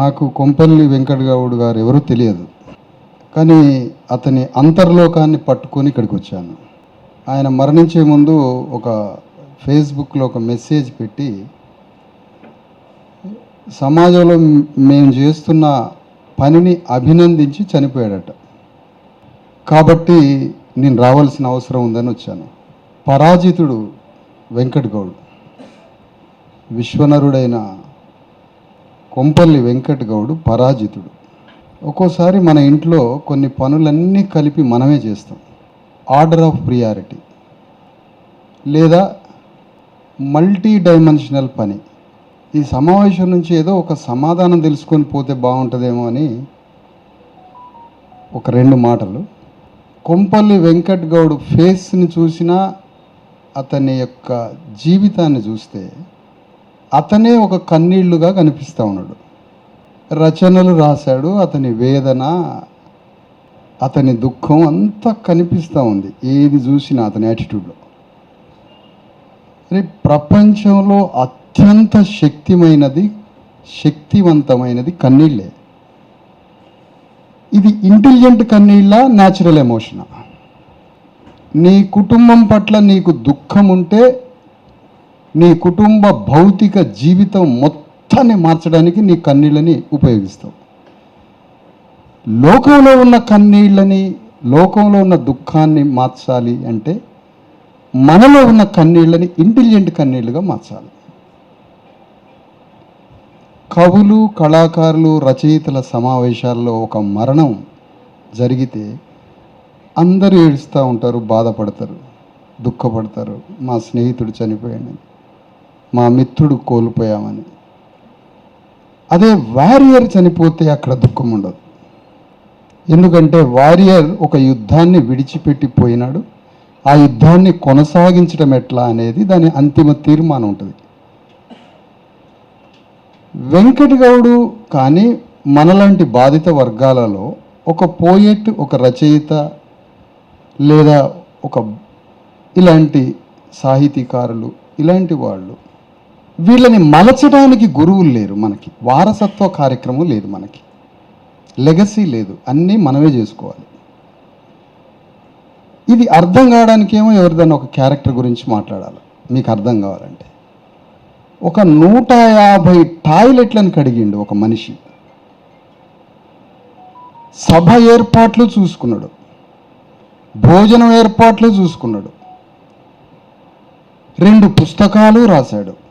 నాకు కొంపల్లి వెంకట గౌడ్ గారు ఎవరో తెలియదు. కానీ అతని అంతర్లోకాన్ని పట్టుకొని ఇక్కడికి వచ్చాను. ఆయన మరణించే ముందు ఒక ఫేస్బుక్లో ఒక మెసేజ్ పెట్టి సమాజంలో మేము చేస్తున్న పనిని అభినందించి చనిపోయాడట. కాబట్టి నేను రావాల్సిన అవసరం ఉందని వచ్చాను. పరాజితుడు వెంకట్ గౌడ్ విశ్వనరుడైన కొంపల్లి వెంకట్గౌడు పరాజితుడు. ఒక్కోసారి మన ఇంట్లో కొన్ని పనులన్నీ కలిపి మనమే చేస్తాం. ఆర్డర్ ఆఫ్ ప్రియారిటీ లేదా మల్టీ డైమెన్షనల్ పని. ఈ సమావేశం నుంచి ఏదో ఒక సమాధానం తెలుసుకొని పోతే బాగుంటుందేమో అని ఒక రెండు మాటలు. కొంపల్లి వెంకట్ గౌడ్ ఫేస్ని చూసినా అతని యొక్క జీవితాన్ని చూస్తే అతనే ఒక కన్నీళ్ళుగా కనిపిస్తూ ఉన్నాడు. రచనలు రాశాడు అతని వేదన అతని దుఃఖం అంతా కనిపిస్తూ ఉంది. ఏది చూసినా అతని యాటిట్యూడ్లో రేపు ప్రపంచంలో అత్యంత శక్తిమైనది శక్తివంతమైనది కన్నీళ్ళే. ఇది ఇంటెలిజెంట్ కన్నీళ్ళ న్యాచురల్ ఎమోషన్ నీ కుటుంబం పట్ల నీకు దుఃఖం ఉంటే నీ కుటుంబ భౌతిక జీవితం మొత్తాన్ని మార్చడానికి నీ కన్నీళ్ళని ఉపయోగిస్తావు. లోకంలో ఉన్న కన్నీళ్ళని లోకంలో ఉన్న దుఃఖాన్ని మార్చాలి అంటే మనలో ఉన్న కన్నీళ్ళని ఇంటెలిజెంట్ కన్నీళ్ళుగా మార్చాలి. కవులు కళాకారులు రచయితల సమావేశాల్లో ఒక మరణం జరిగితే అందరూ ఏడుస్తూ ఉంటారు బాధపడతారు దుఃఖపడతారు. మా స్నేహితుడు చనిపోయాడని మా మిత్రుడు కోల్పోయామని. అదే వారియర్ చనిపోతే అక్కడ దుఃఖం ఉండదు. ఎందుకంటే వారియర్ ఒక యుద్ధాన్ని విడిచిపెట్టి పోయినాడు. ఆ యుద్ధాన్ని కొనసాగించడం ఎట్లా అనేది దాని అంతిమ తీర్మానం ఉంటుంది. వెంకట గౌడు కానీ మనలాంటి బాధిత వర్గాలలో ఒక పోయెట్ ఒక రచయిత లేదా ఒక ఇలాంటి సాహితీకారులు ఇలాంటి వాళ్ళు వీళ్ళని మలచడానికి గురువులు లేరు మనకి. వారసత్వ కార్యక్రమం లేదు మనకి. లెగసీ లేదు. అన్నీ మనమే చేసుకోవాలి. ఇది అర్థం కావడానికి ఏమో ఎవరిదైనా ఒక క్యారెక్టర్ గురించి మాట్లాడాలి. మీకు అర్థం కావాలంటే. ఒక నూట యాభై టాయిలెట్లను కడిగిండు ఒక మనిషి. సభ ఏర్పాట్లు చూసుకున్నాడు. భోజనం ఏర్పాట్లు చూసుకున్నాడు. రెండు పుస్తకాలు రాశాడు.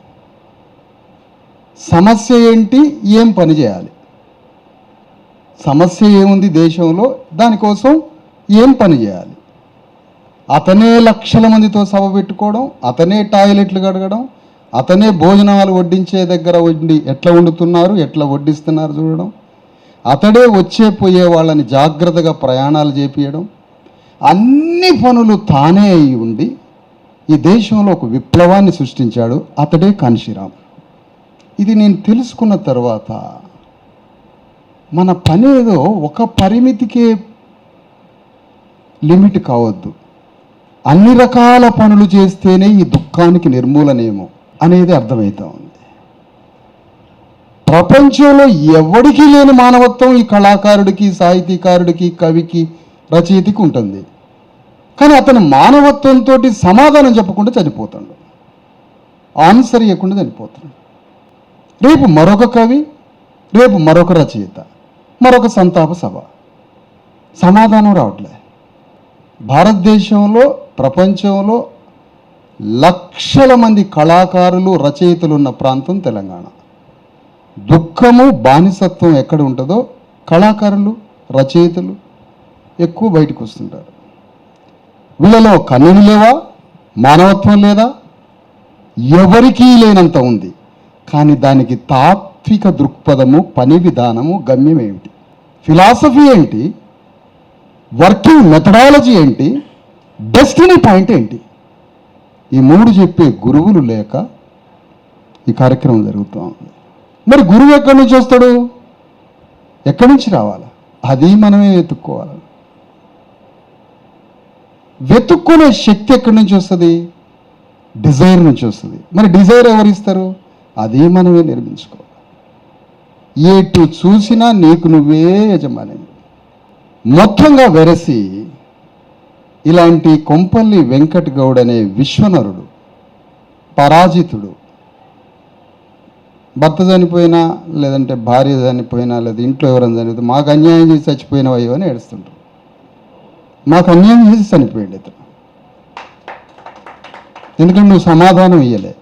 సమస్య ఏంటి? ఏం పని చేయాలి? సమస్య ఏముంది దేశంలో? దానికోసం ఏం పని చేయాలి? అతనే లక్షల మందితో సభ పెట్టుకోవడం అతనే టాయిలెట్లు కడగడం అతనే భోజనాలు వడ్డించే దగ్గర వండి ఎట్లా వండుతున్నారు ఎట్లా వడ్డిస్తున్నారు చూడడం అతడే వచ్చే పోయే వాళ్ళని జాగ్రత్తగా ప్రయాణాలు చేపియడం అన్ని పనులు తానే అయి ఉండి ఈ దేశంలో ఒక విప్లవాన్ని సృష్టించాడు అతడే కాన్షీరామ్. ఇది నేను తెలుసుకున్న తర్వాత మన పని ఏదో ఒక పరిమితికే లిమిట్ కావద్దు. అన్ని రకాల పనులు చేస్తేనే ఈ దుఃఖానికి నిర్మూలనేమో అనేది అర్థమవుతా ఉంది. ప్రపంచంలో ఎవడికి లేని మానవత్వం ఈ కళాకారుడికి సాహితీకారుడికి కవికి రచయితకి ఉంటుంది. కానీ అతను మానవత్వంతో సమాధానం చెప్పకుండా చనిపోతాడు. ఆన్సర్ ఇవ్వకుండా చనిపోతాడు. రేపు మరొక కవి రేపు మరొక రచయిత మరొక సంతాప సభ. సమాధానం రావట్లే. భారతదేశంలో ప్రపంచంలో లక్షల మంది కళాకారులు రచయితలు ఉన్న ప్రాంతం తెలంగాణ. దుఃఖము బానిసత్వం ఎక్కడ ఉంటుందో కళాకారులు రచయితలు ఎక్కువ బయటకు వస్తుంటారు. వీళ్ళలో కన్నులు లేవా? మానవత్వం లేదా? ఎవరికీ లేనంత ఉంది. కానీ దానికి తాత్విక దృక్పథము పని విధానము గమ్యం ఏమిటి ఫిలాసఫీ ఏంటి? వర్కింగ్ మెథడాలజీ ఏంటి? డెస్టినీ పాయింట్ ఏంటి? ఈ మూడు చెప్పే గురువులు లేక ఈ కార్యక్రమం జరుగుతూ ఉంది. మరి గురువు ఎక్కడి నుంచి వస్తాడు? ఎక్కడి నుంచి రావాలి? అది మనమే వెతుక్కోవాలి. వెతుక్కునే శక్తి ఎక్కడి నుంచి వస్తుంది? డిజైర్ నుంచి వస్తుంది. మరి డిజైర్ ఎవరు ఇస్తారు? అది మనమే నిర్మించుకోవాలి. ఎటు చూసినా నీకు నువ్వే యజమాని. మొత్తంగా వెరసి ఇలాంటి కొంపల్లి వెంకట్ గౌడ్ అనే విశ్వనరుడు పరాజితుడు భర్త చనిపోయినా లేదంటే భార్య చనిపోయినా లేదా ఇంట్లో ఎవరైనా చనిపోతే మాకు అన్యాయం చేసి చచ్చిపోయినవయ్యో అని ఏడుస్తుంటారు మాకు అన్యాయం చేసి చనిపోయాడు ఇతను. ఎందుకంటే నువ్వు సమాధానం ఇయ్యలే.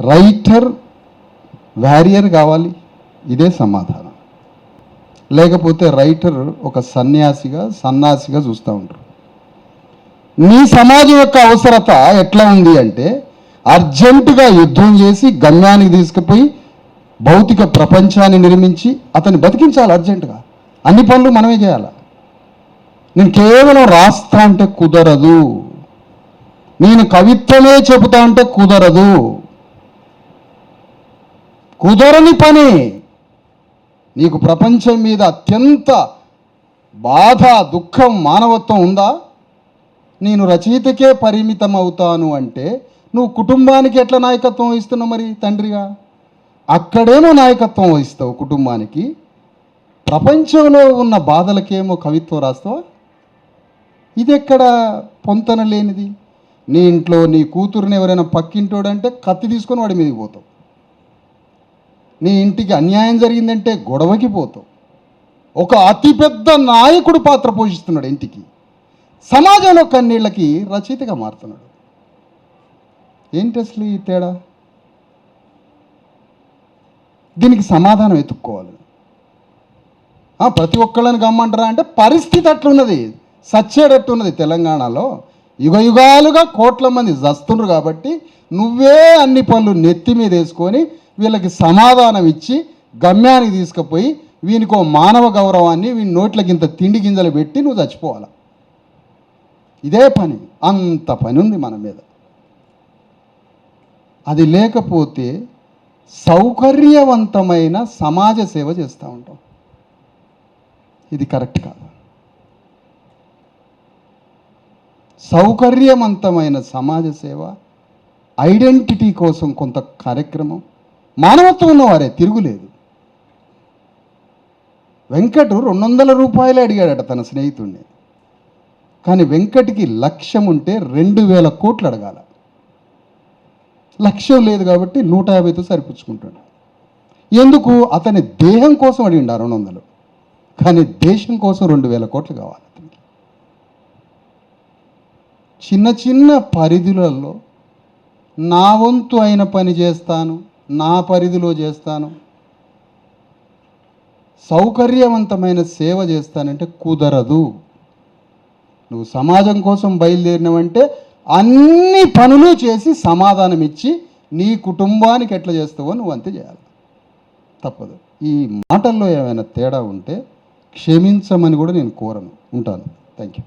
రైటర్ వ్యారియర్ కావాలి. ఇదే సమాధానం. లేకపోతే రైటర్ ఒక సన్యాసిగా సన్నాసిగా చూస్తూ ఉంటారు. నీ సమాజం యొక్క అవసరత ఎట్లా ఉంది అంటే అర్జెంటుగా యుద్ధం చేసి గమ్యానికి తీసుకుపోయి భౌతిక ప్రపంచాన్ని నిర్మించి అతన్ని బతికించాలి అర్జెంటుగా. అన్ని పనులు మనమే చేయాలి? నేను కేవలం రాస్తా అంటే కుదరదు. నేను కవిత్వమే చెబుతా అంటే కుదరదు. కుదరని పని. నీకు ప్రపంచం మీద అత్యంత బాధ దుఃఖం మానవత్వం ఉందా? నేను రచయితకే పరిమితం అవుతాను అంటే నువ్వు కుటుంబానికి ఎట్లా నాయకత్వం వహిస్తున్నావు మరి తండ్రిగా? అక్కడేమో నాయకత్వం వహిస్తావు కుటుంబానికి. ప్రపంచంలో ఉన్న బాధలకేమో కవిత్వం రాస్తావా? ఇది ఎక్కడ పొంతన లేనిది? నీ ఇంట్లో నీ కూతురుని ఎవరైనా పక్కింటోడంటే కత్తి తీసుకొని వాడి మీదకి పోతావు. నీ ఇంటికి అన్యాయం జరిగిందంటే గొడవకి పోతావు. ఒక అతిపెద్ద నాయకుడు పాత్ర పోషిస్తున్నాడు ఇంటికి. సమాజంలో కన్నీళ్ళకి రచయితగా మారుతున్నాడు. ఏంటి అసలు ఈ తేడా? దీనికి సమాధానం వెతుక్కోవాలి. ప్రతి ఒక్కళ్ళని గమ్మంటారా అంటే పరిస్థితి అట్లున్నది. సచ్చేటట్టున్నది తెలంగాణలో. యుగ యుగాలుగా కోట్ల మంది జస్తున్నారు కాబట్టి నువ్వే అన్ని పనులు నెత్తి మీద వేసుకొని వీళ్ళకి సమాధానం ఇచ్చి గమ్యానికి తీసుకుపోయి వీనికో మానవ గౌరవాన్ని వీని నోట్లకి ఇంత తిండి గింజలు పెట్టి నువ్వు చచ్చిపోవాలి? ఇదే పని అంత పని ఉంది మన మీద. అది లేకపోతే సౌకర్యవంతమైన సమాజ సేవ చేస్తూ ఉంటాం. ఇది కరెక్ట్ కాదు. సౌకర్యవంతమైన సమాజ సేవ ఐడెంటిటీ కోసం కొంత కార్యక్రమం మానవత్వం ఉన్నవారే తిరుగులేదు. వెంకటు రెండు వందల రూపాయలు అడిగాడట తన స్నేహితుడిని కానీ వెంకట్కి లక్ష్యం ఉంటే రెండు వేల కోట్లు అడగాల. లక్ష్యం లేదు కాబట్టి నూట యాభైతో సరిపుచ్చుకుంటాడు. ఎందుకు? అతని దేహం కోసం అడిగిండు ఆ రెండు వందలు కానీ దేశం కోసం రెండు వేల కోట్లు కావాలి అతనికి. చిన్న చిన్న పరిధులలో నా వంతు అయిన పని చేస్తాను. నా పరిధిలో చేస్తాను. సౌకర్యవంతమైన సేవ చేస్తానంటే కుదరదు. నువ్వు సమాజం కోసం బయలుదేరినవంటే అన్ని పనులు చేసి సమాధానం ఇచ్చి నీ కుటుంబానికి ఎట్లా చేస్తావో నువ్వు అంతే చేయాలి. తప్పదు. ఈ మాటల్లో ఏమైనా తేడా ఉంటే క్షమించమని కూడా నేను కోరను. ఉంటాను. Thank you